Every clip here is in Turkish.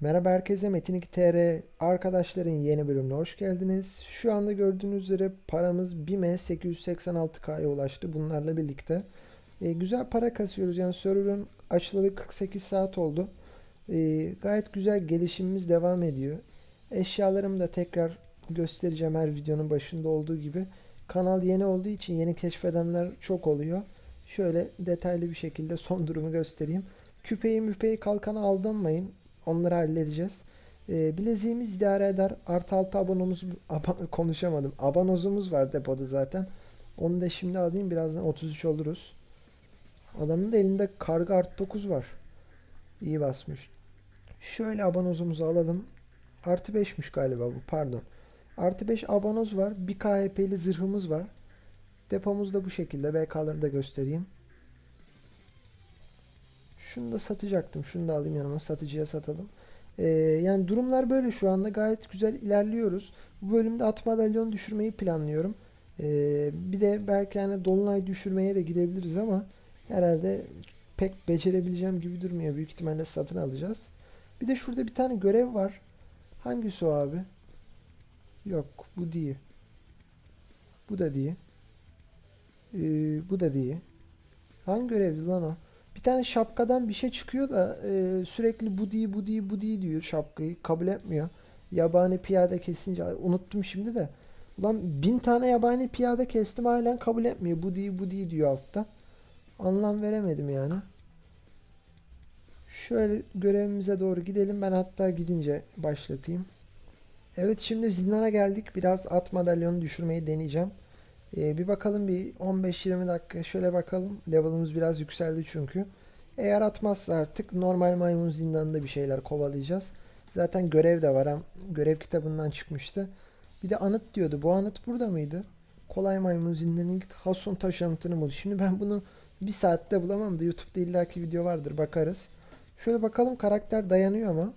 Merhaba herkese Metin 2 TR arkadaşların yeni bölümüne hoş geldiniz. Şu anda gördüğünüz üzere paramız BİM'e 886K'ya ulaştı bunlarla birlikte. E, güzel para kasıyoruz yani server'ın açılalı 48 saat oldu. E, gayet güzel gelişimimiz devam ediyor. Eşyalarımı da tekrar göstereceğim her videonun başında olduğu gibi. Kanal yeni olduğu için yeni keşfedenler çok oluyor. Şöyle detaylı bir şekilde son durumu göstereyim. Küpeyi müpeyi kalkanı aldanmayın. Onları halledeceğiz. Ee, bileziğimiz idare eder. Artı altı abonomuz aba- konuşamadım. Abanozumuz var depoda zaten. Onu da şimdi alayım. Birazdan 33 oluruz. Adamın da elinde karga artı 9 var. İyi basmış. Şöyle abanozumuzu alalım. Artı 5'miş galiba bu. Pardon. Artı 5 abanoz var. Bir KHP'li zırhımız var. Depomuz da bu şekilde. BK'ları da göstereyim. Şunu da satacaktım. Şunu da alayım yanıma. Satıcıya satalım. Ee, yani durumlar böyle şu anda. Gayet güzel ilerliyoruz. Bu bölümde at madalyon düşürmeyi planlıyorum. Ee, bir de belki hani dolunay düşürmeye de gidebiliriz ama herhalde pek becerebileceğim gibi durmuyor. Büyük ihtimalle satın alacağız. Bir de şurada bir tane görev var. Hangisi o abi? Yok bu değil. Bu da değil. Ee, bu da değil. Hangi görevdi lan o? Bir tane şapkadan bir şey çıkıyor da e, sürekli bu değil bu değil bu değil diyor şapkayı kabul etmiyor. Yabani piyade kesince unuttum şimdi de. Ulan bin tane yabani piyade kestim halen kabul etmiyor. Bu değil bu değil diyor altta. Anlam veremedim yani. Şöyle görevimize doğru gidelim. Ben hatta gidince başlatayım. Evet şimdi zindana geldik. Biraz at madalyonu düşürmeyi deneyeceğim. Ee, bir bakalım bir 15-20 dakika şöyle bakalım. Level'ımız biraz yükseldi çünkü. Eğer atmazsa artık normal maymun zindanında bir şeyler kovalayacağız. Zaten görev de var. Hem görev kitabından çıkmıştı. Bir de anıt diyordu. Bu anıt burada mıydı? Kolay maymun zindanının git Hasun taş anıtını bul. Şimdi ben bunu bir saatte bulamam da YouTube'da illaki video vardır bakarız. Şöyle bakalım karakter dayanıyor mu?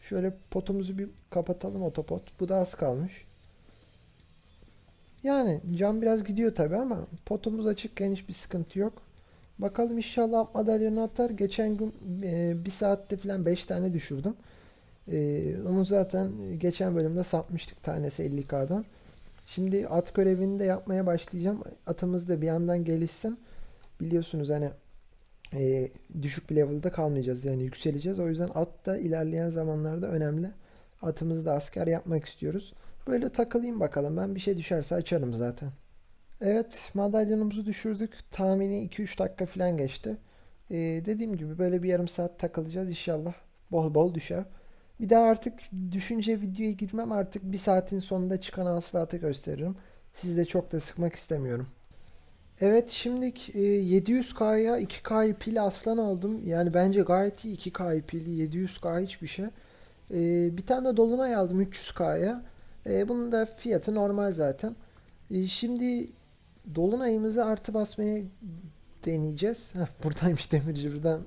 Şöyle potumuzu bir kapatalım otopot. Bu da az kalmış. Yani cam biraz gidiyor tabi ama potumuz açıkken hiçbir sıkıntı yok. Bakalım inşallah madalyonu atar. Geçen gün e, bir saatte falan 5 tane düşürdüm. E, onu zaten geçen bölümde satmıştık tanesi 50k'dan. Şimdi at görevini de yapmaya başlayacağım. Atımız da bir yandan gelişsin. Biliyorsunuz hani e, düşük bir level'da kalmayacağız yani yükseleceğiz. O yüzden at da ilerleyen zamanlarda önemli. Atımızı da asker yapmak istiyoruz. Böyle takılayım bakalım. Ben bir şey düşerse açarım zaten. Evet madalyonumuzu düşürdük. Tahmini 2-3 dakika falan geçti. Ee, dediğim gibi böyle bir yarım saat takılacağız inşallah. Bol bol düşer. Bir daha artık düşünce videoya girmem artık bir saatin sonunda çıkan hasılatı gösteririm. Sizi de çok da sıkmak istemiyorum. Evet şimdilik e, 700K'ya 2K pil aslan aldım. Yani bence gayet iyi 2K pili 700K hiçbir şey. E, bir tane de dolunay aldım 300K'ya. E, bunun da fiyatı normal zaten. E, şimdi dolunayımızı artı basmaya deneyeceğiz. Heh, buradaymış demirci buradan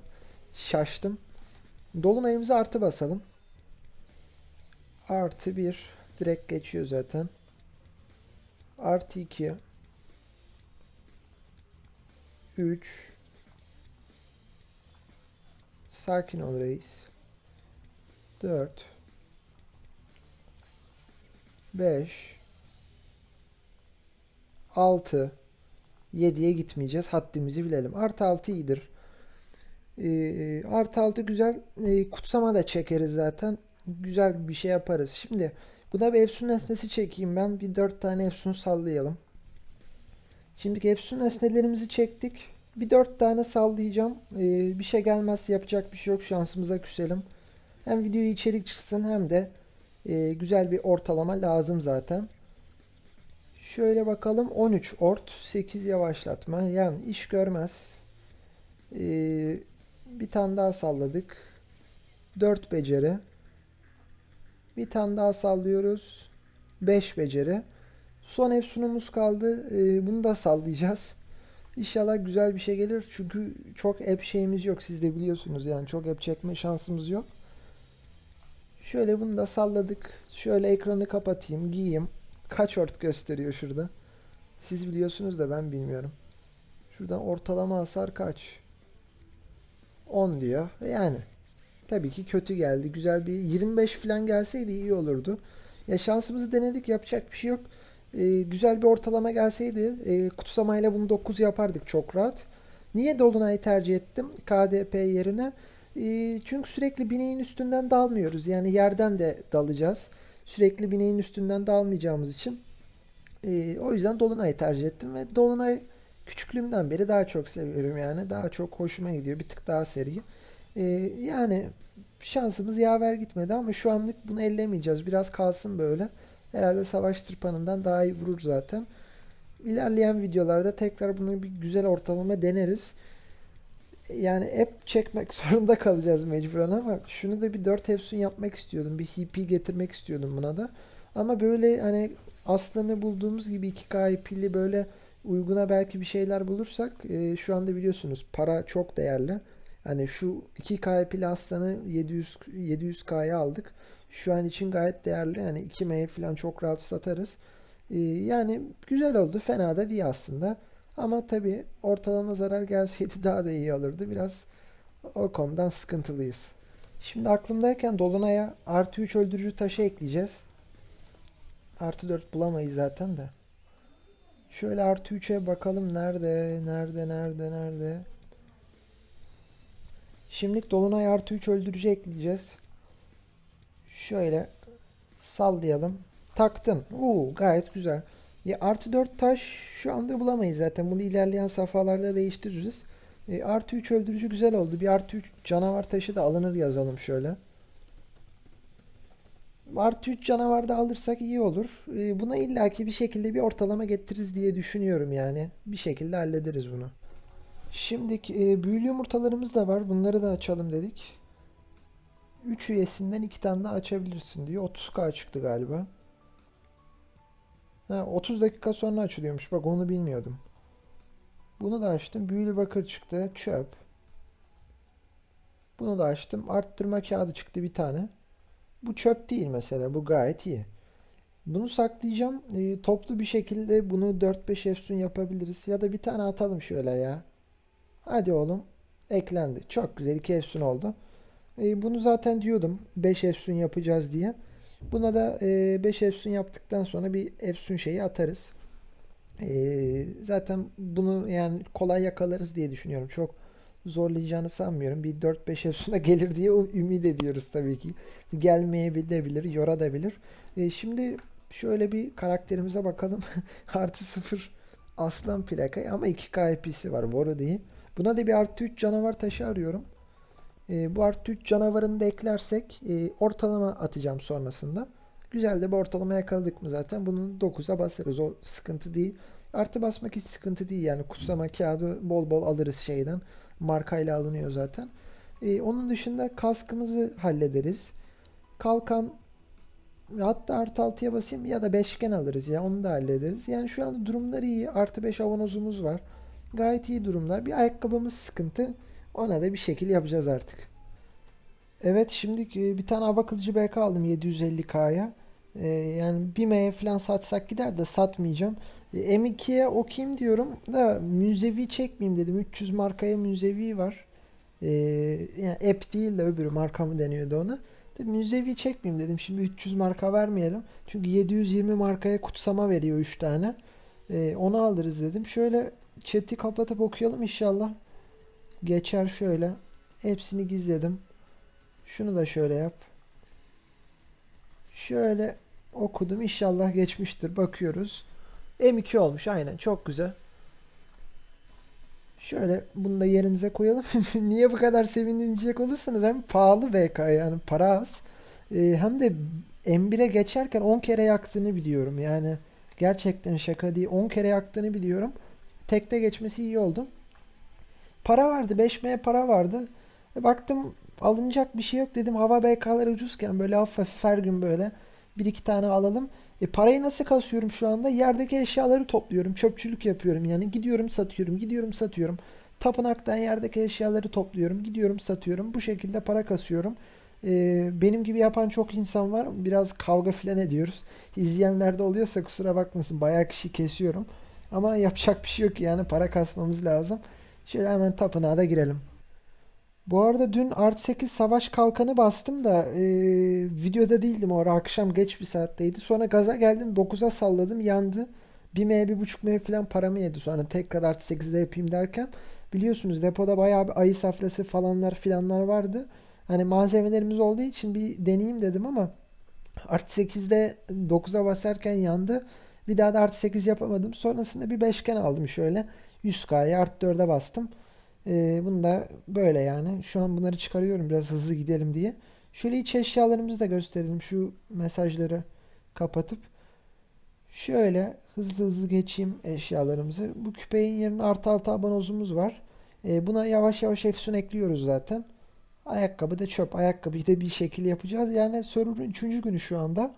şaştım. Dolunayımızı artı basalım. Artı 1 direkt geçiyor zaten. Artı 2 3 Sakin ol reis. 4 5 6 7'ye gitmeyeceğiz. Haddimizi bilelim. Artı 6 iyidir. Ee, artı 6 güzel. Ee, kutsama da çekeriz zaten. Güzel bir şey yaparız. Şimdi buna bir Efsun nesnesi çekeyim ben. Bir 4 tane Efsun sallayalım. Şimdi Efsun nesnelerimizi çektik. Bir 4 tane sallayacağım. Ee, bir şey gelmezse yapacak bir şey yok. Şansımıza küselim. Hem videoya içerik çıksın hem de e, güzel bir ortalama lazım zaten. Şöyle bakalım 13 ort 8 yavaşlatma yani iş görmez. Ee, bir tane daha salladık. 4 beceri. Bir tane daha sallıyoruz. 5 beceri. Son efsunumuz kaldı. Ee, bunu da sallayacağız. İnşallah güzel bir şey gelir. Çünkü çok app şeyimiz yok. Siz de biliyorsunuz yani çok app çekme şansımız yok. Şöyle bunu da salladık. Şöyle ekranı kapatayım, giyeyim. Kaç ort gösteriyor şurada? Siz biliyorsunuz da ben bilmiyorum. Şuradan ortalama hasar kaç? 10 diyor. Yani tabii ki kötü geldi. Güzel bir 25 falan gelseydi iyi olurdu. Ya şansımızı denedik yapacak bir şey yok. Ee, güzel bir ortalama gelseydi e, kutsamayla bunu 9 yapardık çok rahat. Niye Dolunay'ı tercih ettim KDP yerine? Ee, çünkü sürekli bineğin üstünden dalmıyoruz. Yani yerden de dalacağız. Sürekli bineğin üstünden dalmayacağımız için. Ee, o yüzden Dolunay'ı tercih ettim ve Dolunay küçüklüğümden beri daha çok seviyorum yani. Daha çok hoşuma gidiyor. Bir tık daha seri. Ee, yani şansımız yaver gitmedi ama şu anlık bunu ellemeyeceğiz. Biraz kalsın böyle. Herhalde savaş tırpanından daha iyi vurur zaten. İlerleyen videolarda tekrar bunu bir güzel ortalama deneriz. Yani hep çekmek zorunda kalacağız mecburen ama şunu da bir 4 efsun yapmak istiyordum. Bir HP getirmek istiyordum buna da. Ama böyle hani aslanı bulduğumuz gibi 2K IP'li böyle uyguna belki bir şeyler bulursak e, şu anda biliyorsunuz para çok değerli. Hani şu 2K IP'li aslanı 700 700K'ya aldık. Şu an için gayet değerli. Yani 2 M'ye falan çok rahat satarız. Ee, yani güzel oldu. Fena da değil aslında. Ama tabii ortalama zarar gelseydi daha da iyi olurdu. Biraz o konudan sıkıntılıyız. Şimdi aklımdayken Dolunay'a artı 3 öldürücü taşı ekleyeceğiz. Artı 4 bulamayız zaten de. Şöyle artı 3'e bakalım nerede, nerede, nerede, nerede. Şimdilik Dolunay artı 3 öldürücü ekleyeceğiz. Şöyle sallayalım. Taktım. Oo, gayet güzel. Ya artı 4 taş şu anda bulamayız zaten. Bunu ilerleyen safhalarda değiştiririz. E, artı 3 öldürücü güzel oldu. Bir artı 3 canavar taşı da alınır yazalım şöyle. Artı 3 canavar da alırsak iyi olur. E, buna illaki bir şekilde bir ortalama getiririz diye düşünüyorum yani. Bir şekilde hallederiz bunu. Şimdi e, büyülü yumurtalarımız da var. Bunları da açalım dedik. 3 üyesinden 2 tane daha açabilirsin diyor. 30k çıktı galiba. Ha, 30 dakika sonra açılıyormuş. Bak onu bilmiyordum. Bunu da açtım. Büyülü bakır çıktı. Çöp. Bunu da açtım. Arttırma kağıdı çıktı bir tane. Bu çöp değil mesela. Bu gayet iyi. Bunu saklayacağım. E, toplu bir şekilde bunu 4-5 efsun yapabiliriz. Ya da bir tane atalım şöyle ya. Hadi oğlum. Eklendi. Çok güzel. 2 efsun oldu. E, bunu zaten diyordum 5 efsun yapacağız diye. Buna da e, 5 efsun yaptıktan sonra bir efsun şeyi atarız. E, zaten bunu yani kolay yakalarız diye düşünüyorum. Çok zorlayacağını sanmıyorum. Bir 4-5 efsuna gelir diye ümit ediyoruz tabii ki. Gelmeyebilir, yorabilir. E, şimdi şöyle bir karakterimize bakalım. artı 0 aslan plaka ama 2 KP'si var. Boru değil. Buna da bir artı 3 canavar taşı arıyorum. E, bu artı 3 canavarını da eklersek e, ortalama atacağım sonrasında. Güzel de bir ortalama yakaladık mı zaten bunun 9'a basarız. O sıkıntı değil. Artı basmak hiç sıkıntı değil yani kutsama kağıdı bol bol alırız şeyden. Markayla alınıyor zaten. E, onun dışında kaskımızı hallederiz. Kalkan hatta artı 6'ya basayım ya da beşgen alırız ya onu da hallederiz. Yani şu anda durumları iyi. Artı 5 avanozumuz var. Gayet iyi durumlar. Bir ayakkabımız sıkıntı. Ona da bir şekil yapacağız artık. Evet şimdi e, bir tane hava kılıcı BK aldım 750K'ya. Ee, yani bir M'ye falan satsak gider de satmayacağım. Ee, M2'ye okuyayım diyorum da müzevi çekmeyeyim dedim. 300 markaya müzevi var. Yani app değil de öbürü marka mı deniyordu ona. De müzevi çekmeyeyim dedim. Şimdi 300 marka vermeyelim. Çünkü 720 markaya kutsama veriyor 3 tane. Onu alırız dedim. Şöyle chat'i kapatıp okuyalım inşallah. Geçer şöyle. Hepsini gizledim. Şunu da şöyle yap. Şöyle okudum. İnşallah geçmiştir. Bakıyoruz. M2 olmuş. Aynen. Çok güzel. Şöyle bunu da yerinize koyalım. Niye bu kadar sevinecek olursanız hem pahalı VK yani para az. Ee, hem de M1'e geçerken 10 kere yaktığını biliyorum. Yani gerçekten şaka değil. 10 kere yaktığını biliyorum. Tekte geçmesi iyi oldu. Para vardı. 5M para vardı. E baktım alınacak bir şey yok dedim. Hava BK'ları ucuzken böyle hafif her gün böyle bir iki tane alalım. E parayı nasıl kasıyorum şu anda? Yerdeki eşyaları topluyorum. Çöpçülük yapıyorum. Yani gidiyorum satıyorum. Gidiyorum satıyorum. Tapınaktan yerdeki eşyaları topluyorum. Gidiyorum satıyorum. Bu şekilde para kasıyorum. Ee, benim gibi yapan çok insan var. Biraz kavga filan ediyoruz. İzleyenler de oluyorsa kusura bakmasın. Bayağı kişi kesiyorum. Ama yapacak bir şey yok yani para kasmamız lazım. Şöyle hemen tapınağa da girelim. Bu arada dün Art 8 savaş kalkanı bastım da e, videoda değildim o ara akşam geç bir saatteydi. Sonra gaza geldim 9'a salladım yandı. 1M 1.5M falan paramı yedi sonra tekrar Art 8'de yapayım derken biliyorsunuz depoda bayağı bir ayı safrası falanlar filanlar vardı. Hani malzemelerimiz olduğu için bir deneyeyim dedim ama Art 8'de 9'a basarken yandı. Bir daha da Art 8 yapamadım. Sonrasında bir beşgen aldım şöyle. 100K'ya Art 4'e bastım. Ee, bunu da böyle yani. Şu an bunları çıkarıyorum biraz hızlı gidelim diye. Şöyle iç eşyalarımızı da gösterelim. Şu mesajları kapatıp. Şöyle hızlı hızlı geçeyim eşyalarımızı. Bu küpeğin yerine artı altı abanozumuz var. Ee, buna yavaş yavaş efsun ekliyoruz zaten. Ayakkabı da çöp. Ayakkabıyı da bir şekil yapacağız. Yani server'ın 3. günü şu anda.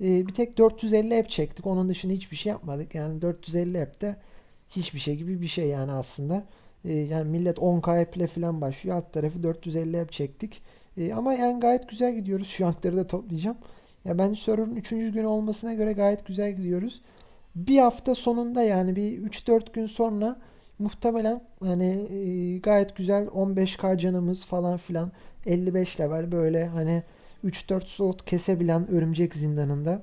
Ee, bir tek 450 app çektik. Onun dışında hiçbir şey yapmadık. Yani 450 app de hiçbir şey gibi bir şey yani aslında. Ee, yani millet 10K app ile falan başlıyor. Alt tarafı 450 app çektik. Ee, ama yani gayet güzel gidiyoruz. Şu ankları da toplayacağım. Ya ben server'ın 3. günü olmasına göre gayet güzel gidiyoruz. Bir hafta sonunda yani bir 3-4 gün sonra muhtemelen hani e, gayet güzel 15k canımız falan filan 55 level böyle hani 3-4 slot kesebilen örümcek zindanında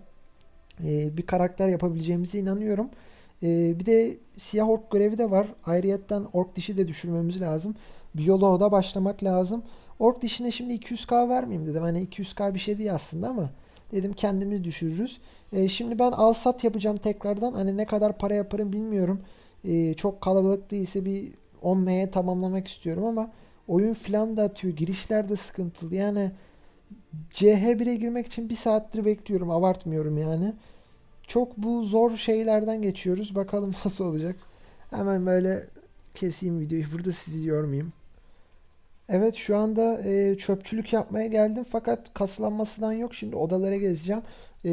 e, bir karakter yapabileceğimize inanıyorum. E, bir de siyah ork görevi de var. Ayrıyetten ork dişi de düşürmemiz lazım. Biyoloğda başlamak lazım. Ork dişine şimdi 200k vermeyeyim dedim. Hani 200k bir şey değil aslında ama dedim kendimiz düşürürüz. E, şimdi ben al sat yapacağım tekrardan. Hani ne kadar para yaparım bilmiyorum. E, çok kalabalık değilse bir 10M'ye tamamlamak istiyorum ama oyun filan da atıyor. Girişler de sıkıntılı. Yani CH1'e girmek için bir saattir bekliyorum. Abartmıyorum yani. Çok bu zor şeylerden geçiyoruz. Bakalım nasıl olacak. Hemen böyle keseyim videoyu. Burada sizi yormayayım. Evet şu anda e, çöpçülük yapmaya geldim fakat kaslanmasından yok. Şimdi odalara gezeceğim. E,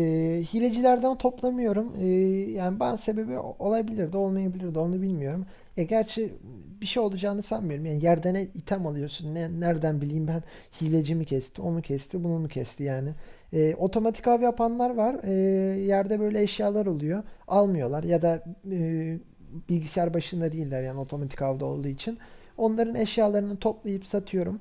hilecilerden toplamıyorum. E, yani ban sebebi olabilir de olmayabilir de onu bilmiyorum. Ya gerçi bir şey olacağını sanmıyorum. Yani yerden item alıyorsun. Ne, nereden bileyim ben hileci mi kesti, o mu kesti, bunu mu kesti yani. E, otomatik av yapanlar var. E, yerde böyle eşyalar oluyor. Almıyorlar ya da e, bilgisayar başında değiller yani otomatik avda olduğu için. Onların eşyalarını toplayıp satıyorum.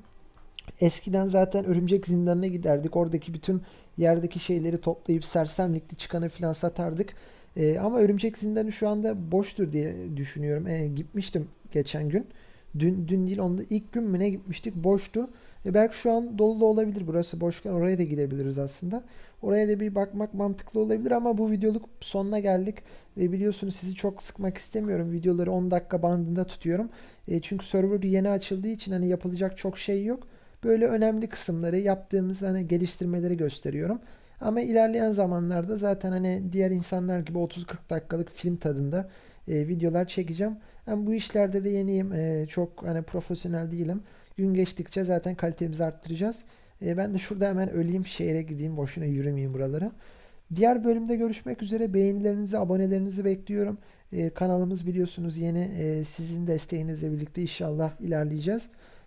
Eskiden zaten örümcek zindanına giderdik. Oradaki bütün yerdeki şeyleri toplayıp sersemlikli çıkanı falan satardık. Ee, ama örümcek zindanı şu anda boştur diye düşünüyorum. Ee, gitmiştim geçen gün. Dün, dün değil onda ilk gün mü ne gitmiştik boştu. E belki şu an dolu da olabilir burası boşken oraya da gidebiliriz aslında. Oraya da bir bakmak mantıklı olabilir ama bu videoluk sonuna geldik. E biliyorsunuz sizi çok sıkmak istemiyorum. Videoları 10 dakika bandında tutuyorum. E çünkü server yeni açıldığı için hani yapılacak çok şey yok. Böyle önemli kısımları yaptığımız hani geliştirmeleri gösteriyorum. Ama ilerleyen zamanlarda zaten hani diğer insanlar gibi 30-40 dakikalık film tadında e, videolar çekeceğim. Ben bu işlerde de yeniyim. E, çok hani profesyonel değilim. Gün geçtikçe zaten kalitemizi arttıracağız. E, ben de şurada hemen öleyim şehre gideyim. Boşuna yürümeyeyim buralara. Diğer bölümde görüşmek üzere. Beğenilerinizi, abonelerinizi bekliyorum. E, kanalımız biliyorsunuz yeni. E, sizin desteğinizle birlikte inşallah ilerleyeceğiz.